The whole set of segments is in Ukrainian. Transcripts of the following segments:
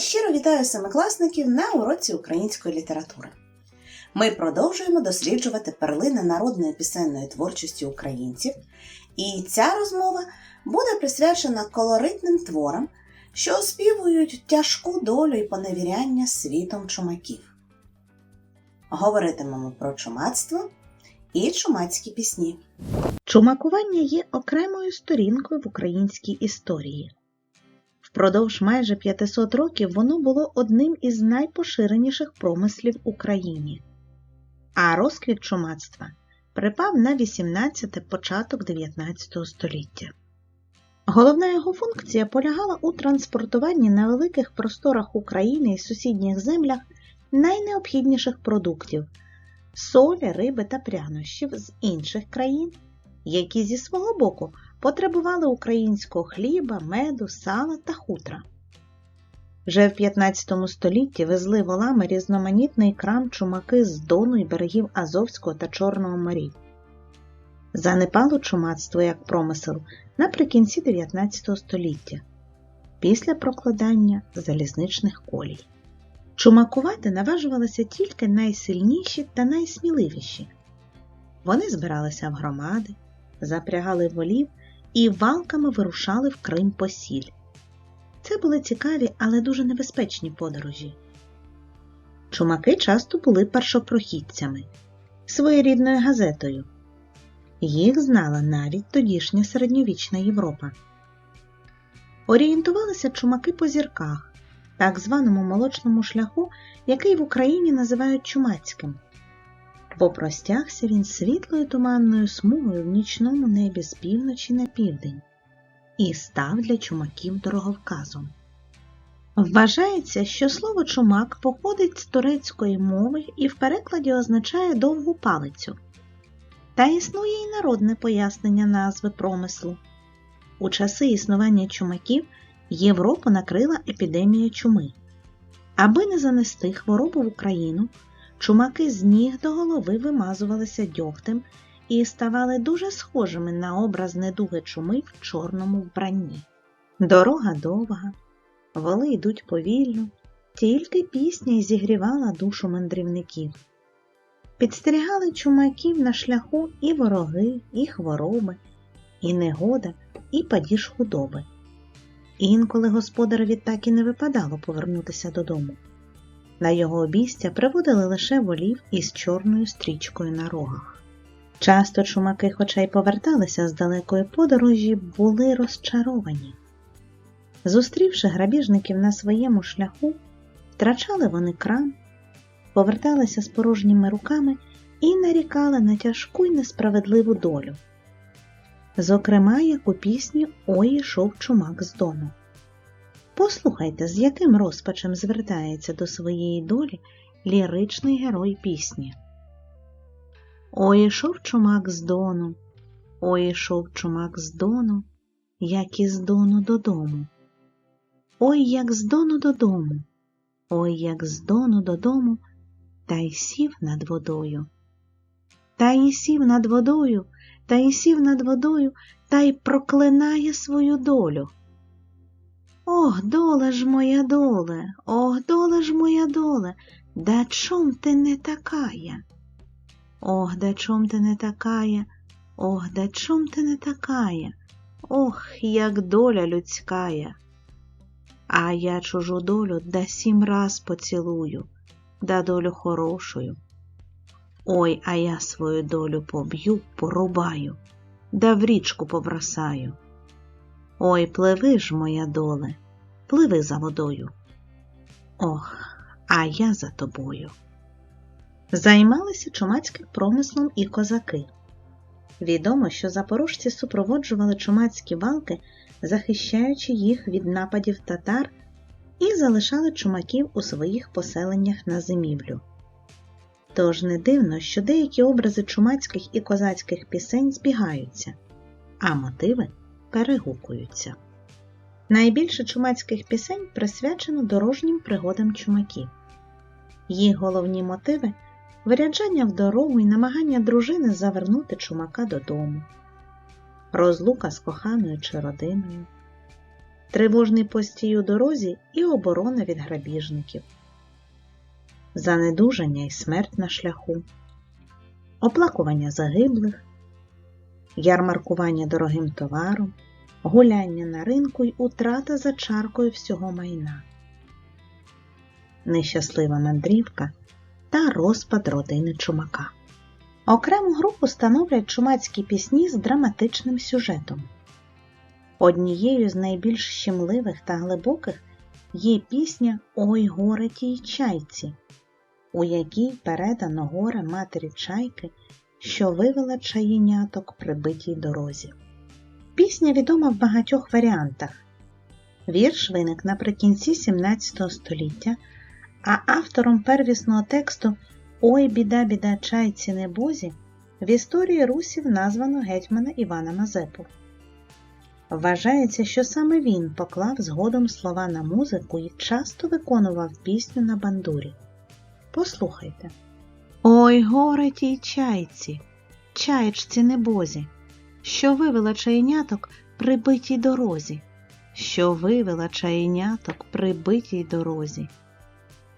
щиро вітаю семикласників на уроці української літератури. Ми продовжуємо досліджувати перлини народної пісенної творчості українців, і ця розмова буде присвячена колоритним творам, що оспівують тяжку долю і поневіряння світом чумаків. Говоритимемо про чумацтво і чумацькі пісні. Чумакування є окремою сторінкою в українській історії. Впродовж майже 500 років воно було одним із найпоширеніших промислів Україні, а розквіт чумацтва припав на 18 початок 19 століття. Головна його функція полягала у транспортуванні на великих просторах України і сусідніх землях найнеобхідніших продуктів солі, риби та прянощів з інших країн, які зі свого боку потребували українського хліба, меду, сала та хутра. Вже в 15 столітті везли волами різноманітний крам чумаки з Дону і берегів Азовського та Чорного морів. Занепало чумацтво як промисел наприкінці 19 століття, після прокладання залізничних колій. Чумакувати наважувалися тільки найсильніші та найсміливіші. Вони збиралися в громади, запрягали волів і валками вирушали в Крим по сіль. Це були цікаві, але дуже небезпечні подорожі. Чумаки часто були першопрохідцями, своєрідною газетою. Їх знала навіть тодішня середньовічна Європа. Орієнтувалися чумаки по зірках, так званому молочному шляху, який в Україні називають чумацьким бо простягся він світлою туманною смугою в нічному небі з півночі на південь і став для чумаків дороговказом. Вважається, що слово чумак походить з турецької мови і в перекладі означає довгу палицю. Та існує й народне пояснення назви промислу. У часи існування чумаків Європу накрила епідемія чуми. Аби не занести хворобу в Україну, Чумаки з ніг до голови вимазувалися дьогтем і ставали дуже схожими на образ недуги чуми в чорному вбранні. Дорога довга, воли йдуть повільно, тільки пісня й зігрівала душу мандрівників. Підстерігали чумаків на шляху і вороги, і хвороби, і негода, і падіж худоби. Інколи господареві так і не випадало повернутися додому. На його обійстя приводили лише волів із чорною стрічкою на рогах. Часто чумаки, хоча й поверталися з далекої подорожі, були розчаровані. Зустрівши грабіжників на своєму шляху, втрачали вони крам, поверталися з порожніми руками і нарікали на тяжку й несправедливу долю. Зокрема, як у пісні Ой ішов чумак з дому. Послухайте, з яким розпачем звертається до своєї долі ліричний герой пісні. Ой ішов чумак з дону, ой ішов чумак з дону, як із дону додому. Ой, як з дону додому, ой, як з дону додому, та й сів над водою. Та й сів над водою, та й сів над водою, та й проклинає свою долю. Ох, доле ж моя доле, ох, доле ж моя доле, да чом ти не такая? Ох, да чом ти не такая, ох, да чом ти не такая, ох, як доля людськая. А я чужу долю да сім раз поцілую, да долю хорошую. Ой, а я свою долю поб'ю, порубаю, да в річку побросаю. Ой, пливи ж, моя доле, пливи за водою. Ох, а я за тобою. Займалися чумацьким промислом і козаки. Відомо, що запорожці супроводжували чумацькі валки, захищаючи їх від нападів татар, і залишали чумаків у своїх поселеннях на зимівлю. Тож не дивно, що деякі образи чумацьких і козацьких пісень збігаються, а мотиви перегукуються. Найбільше чумацьких пісень присвячено дорожнім пригодам чумаків. Їх головні мотиви виряджання в дорогу і намагання дружини завернути чумака додому, розлука з коханою чи родиною, тривожний постій у дорозі і оборона від грабіжників, занедужання і смерть на шляху, оплакування загиблих, ярмаркування дорогим товаром, гуляння на ринку й утрата за чаркою всього майна, нещаслива мандрівка та розпад родини чумака. Окрему групу становлять чумацькі пісні з драматичним сюжетом. Однією з найбільш щемливих та глибоких є пісня Ой горе тій чайці, у якій передано горе матері чайки, що вивела чаїняток при битій дорозі. Пісня відома в багатьох варіантах. Вірш виник наприкінці 17 століття, а автором первісного тексту Ой біда, біда чайці небозі в історії русів названо гетьмана Івана Мазепу. Вважається, що саме він поклав згодом слова на музику і часто виконував пісню на бандурі. Послухайте. Ой, горе тій чайці, чаєчці небозі, що вивела чайняток при битій дорозі, що вивела чайняток при битій дорозі.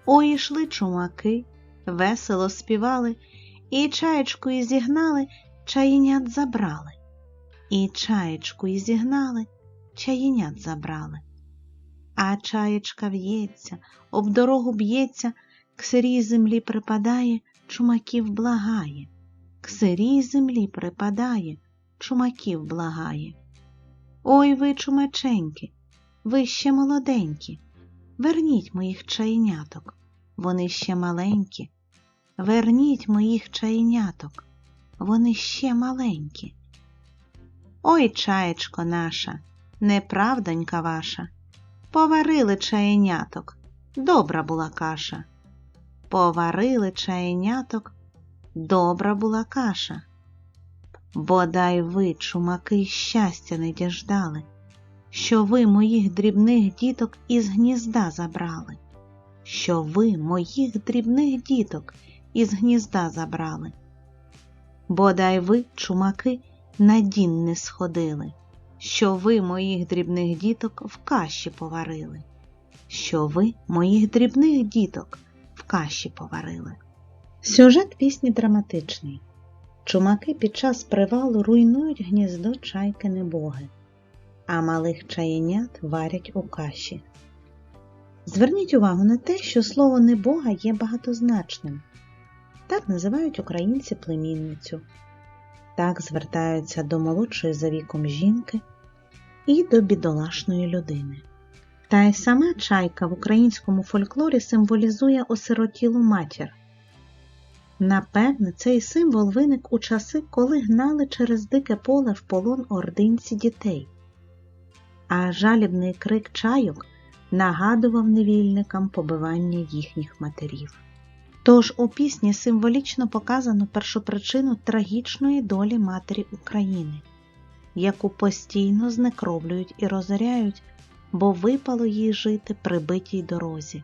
Ой, ішли чумаки, весело співали, і чаєчку і зігнали, чаєнят забрали. І чаєчку і зігнали, чаєнят забрали. А чаєчка в'ється, об дорогу б'ється, к сирій землі припадає, чумаків благає. К сирій землі припадає, чумаків благає. Ой ви, чумаченьки, ви ще молоденькі, верніть моїх чайняток, вони ще маленькі. Верніть моїх чайняток, вони ще маленькі. Ой, чаєчко наша, неправдонька ваша, поварили чаєняток, добра була каша. Поварили чаєняток, добра була каша. Бодай ви, чумаки, щастя не діждали, що ви моїх дрібних діток із гнізда забрали, що ви моїх дрібних діток із гнізда забрали. Бодай ви, чумаки, на дін не сходили, що ви моїх дрібних діток в каші поварили, що ви моїх дрібних діток каші поварили. Сюжет пісні драматичний. Чумаки під час привалу руйнують гніздо чайки небоги, а малих чаєнят варять у каші. Зверніть увагу на те, що слово небога є багатозначним. Так називають українці племінницю. Так звертаються до молодшої за віком жінки і до бідолашної людини. Та й сама чайка в українському фольклорі символізує осиротілу матір. Напевне, цей символ виник у часи, коли гнали через дике поле в полон ординці дітей, а жалібний крик чайок нагадував невільникам побивання їхніх матерів. Тож у пісні символічно показано першопричину трагічної долі матері України, яку постійно знекровлюють і розоряють, бо випало їй жити при битій дорозі,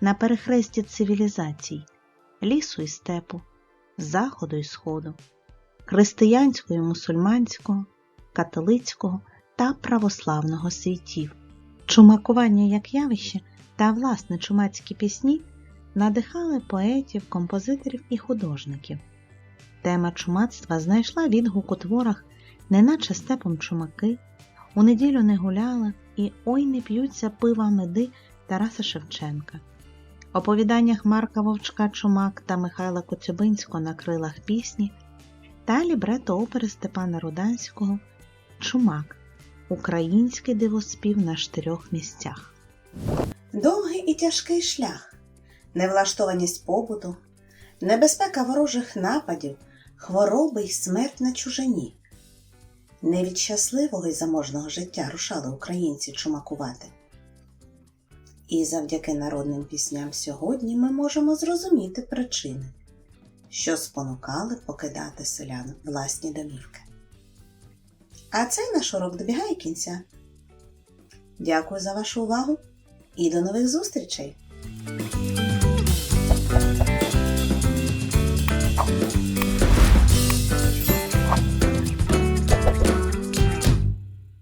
на перехресті цивілізацій, лісу і степу, заходу і сходу, християнського і мусульманського, католицького та православного світів. Чумакування як явище та власне чумацькі пісні надихали поетів, композиторів і художників. Тема чумацтва знайшла відгук у творах неначе степом чумаки, у неділю не гуляла і ой не п'ються пива меди Тараса Шевченка. Оповіданнях Марка Вовчка Чумак та Михайла Коцюбинського на крилах пісні та лібрето опери Степана Руданського Чумак Український дивоспів на чотирьох місцях. Довгий і тяжкий шлях, невлаштованість побуту, небезпека ворожих нападів, хвороби й смерть на чужині. Не від щасливого й заможного життя рушали українці чумакувати. І завдяки народним пісням сьогодні ми можемо зрозуміти причини, що спонукали покидати селян власні домівки. А цей наш урок добігає кінця. Дякую за вашу увагу і до нових зустрічей!